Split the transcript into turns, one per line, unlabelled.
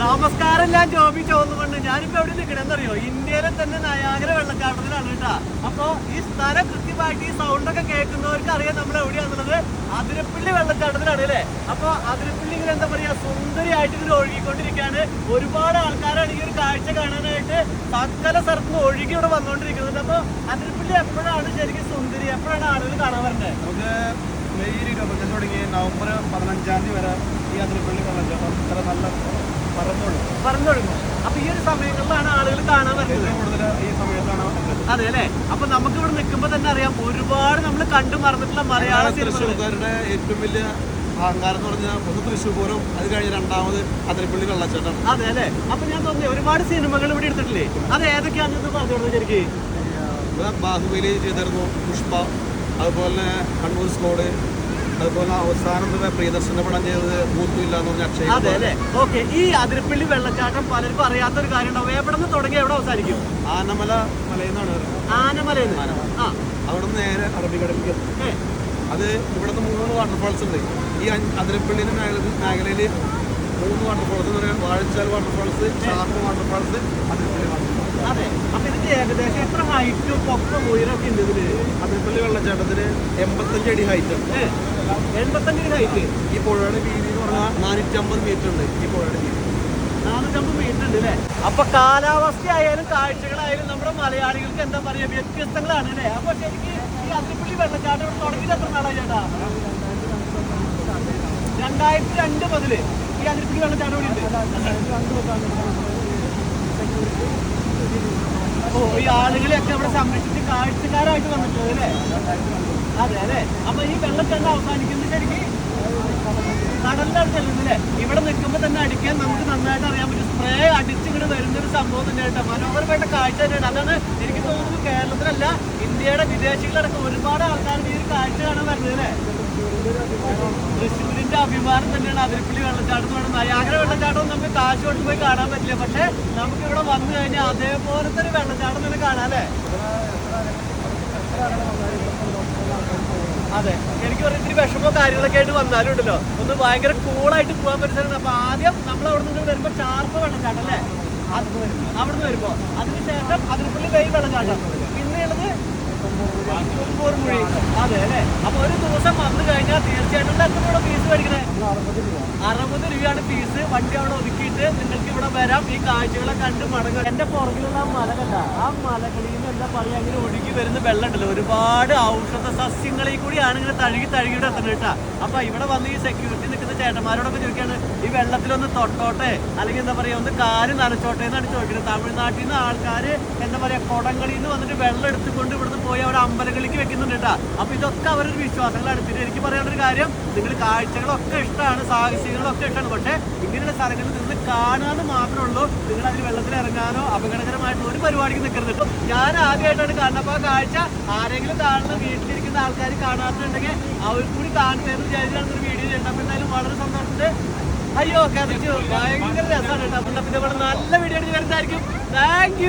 നമസ്കാരം ഞാൻ ജോബി ചോന്നുകൊണ്ട് ഞാനിപ്പോ എവിടെ നിൽക്കണെന്നറിയോ ഇന്ത്യയിലെ തന്നെ നയാഗര വെള്ളച്ചാട്ടത്തിലാണ് കേട്ടാ. അപ്പൊ ഈ സ്ഥലം കൃത്യമായിട്ട് ഈ സൗണ്ട് ഒക്കെ കേൾക്കുന്നവർക്ക് അറിയാം നമ്മൾ എവിടെയാണെന്നുള്ളത് അതിരപ്പള്ളി വെള്ളച്ചാട്ടത്തിലാണ് അല്ലേ? അപ്പൊ അതിരപ്പള്ളി ഇങ്ങനെ എന്താ പറയാ സുന്ദരിയായിട്ട് ഇങ്ങനെ ഒഴുകിക്കൊണ്ടിരിക്കുകയാണ് ഒരുപാട് ആൾക്കാരാണ് ഈ ഒരു കാഴ്ച കാണാനായിട്ട് സകല സ്ഥലത്ത് ഒഴുകി ഇവിടെ വന്നുകൊണ്ടിരിക്കുന്നുണ്ട് അപ്പൊ അതിരപ്പള്ളി എപ്പോഴാണ് ശരിക്കും സുന്ദരി? എപ്പോഴാണ് ആളുകൾ കാണാൻ വരുന്നത്
നമുക്ക് മെയ് ഇരുപത്തഞ്ച് തുടങ്ങി നവംബർ പതിനഞ്ചാം തീയതി വരെ ഈ അതിരപ്പള്ളി വെള്ളച്ചാട്ടം ഇത്ര നല്ല
പറഞ്ഞൊഴുകും അപ്പൊ ഈ ഒരു സമയങ്ങളിലാണ് ആളുകൾ കാണാൻ
സമയത്താണ്
അതെ അല്ലേ അപ്പൊ നമുക്ക് ഇവിടെ നിൽക്കുമ്പോ തന്നെ അറിയാം ഒരുപാട് നമ്മൾ കണ്ടു മറന്നിട്ടുള്ള മലയാള
തൃശ്ശൂർക്കാരുടെ ഏറ്റവും വലിയ അഹങ്കാരം എന്ന് പറഞ്ഞാൽ ഒന്ന് തൃശ്ശൂർ പൂരം അത് കഴിഞ്ഞ് രണ്ടാമത് അതിരപ്പള്ളി വെള്ളച്ചാട്ടം
അതെ അല്ലേ അപ്പൊ ഞാൻ തോന്നി ഒരുപാട് സിനിമകൾ ഇവിടെ എടുത്തിട്ടില്ലേ? അത് ഏതൊക്കെയാണെന്ന് പറഞ്ഞു കൊടുത്തത് ശരിക്ക്?
ഇവിടെ ബാഹുബലി ചെയ്തിരുന്നു പുഷ്പ. അതുപോലെ കണ്ണൂർ സ്കോഡ്. അതുപോലെ അവസാനം പ്രിയദർശന പടം ചെയ്തത് ബൂത്തുമില്ല എന്ന് പറഞ്ഞ അക്ഷയ
അതെ അല്ലേ ഓക്കെ ഈ അതിരപ്പള്ളി വെള്ളച്ചാട്ടം പലർക്കും അറിയാത്ത ഒരു കാര്യം ഉണ്ടാവും എവിടെ നിന്ന് തുടങ്ങി എവിടെ അവസാനിക്കും?
ആനമല മലയെന്നാണ്
ആനമലയിൽ ആ.
അവിടെ നിന്ന് നേരെ അറബിക്കടലിലേക്ക് അത് ഇവിടുന്ന് മൂന്ന് വാട്ടർഫാൾസ് ഉണ്ട്. ഈ അതിരപ്പള്ളിയുടെ മേഖല മേഖലയിൽ മൂന്ന് വാട്ടർഫാൾസ് എന്ന് പറയാം Vazhachal waterfalls Charpa waterfalls Athirappilly waterfalls
അതെ. അപ്പൊ ഇതിന്റെ ഏകദേശം എത്ര ഹൈറ്റും പൊക്കം ഉണ്ട് ഇതിൽ?
അതിരപ്പള്ളി വെള്ളച്ചാട്ടത്തിന് എൺപത്തഞ്ച് അടി ഹൈറ്റ് ഉണ്ട്.
ഏ, അടി ഹൈറ്റ്
ഈ പുഴയുടെ വീതി എന്ന് പറഞ്ഞാൽ നാനൂറ്റി അമ്പത് മീറ്റർ ഉണ്ട് ഈ പുഴയുടെ വീതി.
നാനൂറ്റമ്പത് മീറ്റർ ഉണ്ട് അല്ലേ? അപ്പൊ കാലാവസ്ഥ ആയാലും കാഴ്ചകളായാലും നമ്മുടെ മലയാളികൾക്ക് എന്താ പറയാ വ്യത്യസ്തങ്ങളാണ് അല്ലേ? അപ്പൊ ശരിക്കും ഈ അതിപ്പള്ളി വെള്ളച്ചാട്ടം ഇവിടെ തുടങ്ങിയത് എത്ര നാളായി ചേട്ടാ? രണ്ടായിരത്തി രണ്ട് മുതൽ ഈ അതിരിപ്പള്ളി വെള്ളച്ചാട്ടം ഇവിടെ ഉണ്ട്. ഈ ആളുകളെയൊക്കെ ഇവിടെ സംരക്ഷിച്ച് കാഴ്ചക്കാരായിട്ട് വന്നിട്ടുള്ളത് അല്ലേ? അതെ അല്ലേ? അപ്പൊ ഈ വെള്ളച്ചാട്ടം അവസാനിക്കുന്നത് ശരിക്കും? കടലിലാണ് ചെല്ലുന്നില്ലേ ഇവിടെ നിൽക്കുമ്പോൾ തന്നെ അടിക്കാൻ നമുക്ക് നന്നായിട്ട് അറിയാൻ പറ്റും. സ്പ്രേ അടിച്ചിങ്ങോട്ട് വരുന്ന ഒരു സംഭവം തന്നെയായിട്ട് മനോഹരമായിട്ട് കാഴ്ച തന്നെയാണ്. അതാണ് എനിക്ക് കേരളത്തിലല്ല ഇന്ത്യയുടെ വിദേശികളടക്കം ഒരുപാട് ആൾക്കാർ ഈ ഒരു കാഴ്ച കാണാൻ വരുന്നത് അല്ലേ? തൃശ്ശൂരിന്റെ അഭിമാനം തന്നെയാണ് അതിരപ്പള്ളി വെള്ളച്ചാട്ടം പറയുന്നത്. നയാഗര വെള്ളച്ചാട്ടം നമുക്ക് കാശ് കൊണ്ട് പോയി കാണാൻ പറ്റില്ല. പക്ഷെ നമുക്ക് ഇവിടെ വന്നു കഴിഞ്ഞാൽ അതേപോലത്തെ ഒരു വെള്ളച്ചാട്ടം തന്നെ കാണാം അല്ലേ? അതെ. എനിക്ക് പറഞ്ഞ ഇത്തിരി വിഷമോ കാര്യങ്ങളൊക്കെ ആയിട്ട് വന്നാലും ഉണ്ടല്ലോ. ഒന്ന് ഭയങ്കര കൂളായിട്ട് പോകാൻ പറ്റുന്ന അപ്പൊ ആദ്യം നമ്മൾ അവിടെ നിന്ന് വരുമ്പോ ചാർപ്പ് വെള്ളച്ചാട്ടം അല്ലേ? അവിടുന്ന് വരുമ്പോ. അതിനുശേഷം അതിരപ്പള്ളി വെയിൽ വെള്ളച്ചാട്ടം. കുറുമുഴി അതെ അല്ലേ അപ്പൊ ഒരു ദിവസം വന്നു കഴിഞ്ഞാൽ തീർച്ചയായിട്ടും എത്ര രൂപ ഫീസ് മേടിക്കണേ അറുപത് രൂപയാണ് ഫീസ് വണ്ടി അവിടെ ഒതുക്കിയിട്ട് നിങ്ങൾക്ക് ഇവിടെ വരാം ഈ കാഴ്ചകളെ കണ്ട് മടങ്ങും എന്റെ പുറകിലുള്ള മലകല്ല ആ മലകളിൽ നിന്ന് എന്താ പറയാ അങ്ങനെ ഒഴുകി വരുന്ന വെള്ളമുണ്ടല്ലോ ഒരുപാട് ഔഷധ സസ്യങ്ങളിൽ കൂടിയാണ് ഇങ്ങനെ തഴുകി തഴുകി ഇവിടെ എത്തുന്നത് കേട്ടാ അപ്പൊ ഇവിടെ വന്ന് ഈ സെക്യൂരിറ്റി നിൽക്കുന്ന ചേട്ടന്മാരോടൊക്കെ ചോദിക്കാണ് ഈ വെള്ളത്തിലൊന്ന് തൊട്ടോട്ടെ അല്ലെങ്കിൽ എന്താ പറയാ ഒന്ന് കാൽ നനച്ചോട്ടെ എന്നാണ് ചോദിക്കുന്നത്. തമിഴ്നാട്ടിൽ നിന്ന് ആൾക്കാര് എന്താ പറയാ കുടങ്ങളിൽ നിന്ന് വന്നിട്ട് വെള്ളം എടുത്തുകൊണ്ട് ഇവിടുന്ന് പോയി അവിടെ അമ്പലങ്ങളിലേക്ക് വെക്കുന്നുണ്ട് കേട്ടോ. അപ്പൊ ഇതൊക്കെ അവരൊരു വിശ്വാസങ്ങളാണ്. പിന്നെ എനിക്ക് പറയാനുള്ള ഒരു കാര്യം നിങ്ങൾ കാഴ്ചകളൊക്കെ ഇഷ്ടമാണ് സാഹസികങ്ങളൊക്കെ ഇഷ്ടമാണ്. പക്ഷേ ഇങ്ങനെയുള്ള സ്ഥലങ്ങളിൽ നിന്ന് കാണാന്ന് മാത്രമേ ഉള്ളൂ. നിങ്ങൾ അതിൽ വെള്ളത്തിൽ ഇറങ്ങാനോ അപകടകരമായിട്ടുള്ള ഒരു പരിപാടിക്ക് നിൽക്കരുത് ഞാൻ ആദ്യമായിട്ടാണ് അപ്പൊ ആ കാഴ്ച ആരെങ്കിലും കാണുന്ന വീട്ടിലിരിക്കുന്ന ആൾക്കാർ കാണാറുണ്ടെങ്കിൽ അവർ കൂടി കാണുന്നതെന്ന് വിചാരിച്ചാണ് ഒരു വീഡിയോ ചെയ്യണം അപ്പൊ എന്തായാലും വളരെ സന്തോഷമുണ്ട്. അയ്യോ കഥച്ചു ഭയങ്കര രസമാണ് കേട്ടോ. അപ്പൊ നല്ല വീഡിയോ എടുത്ത് വരുന്നതായിരിക്കും. താങ്ക്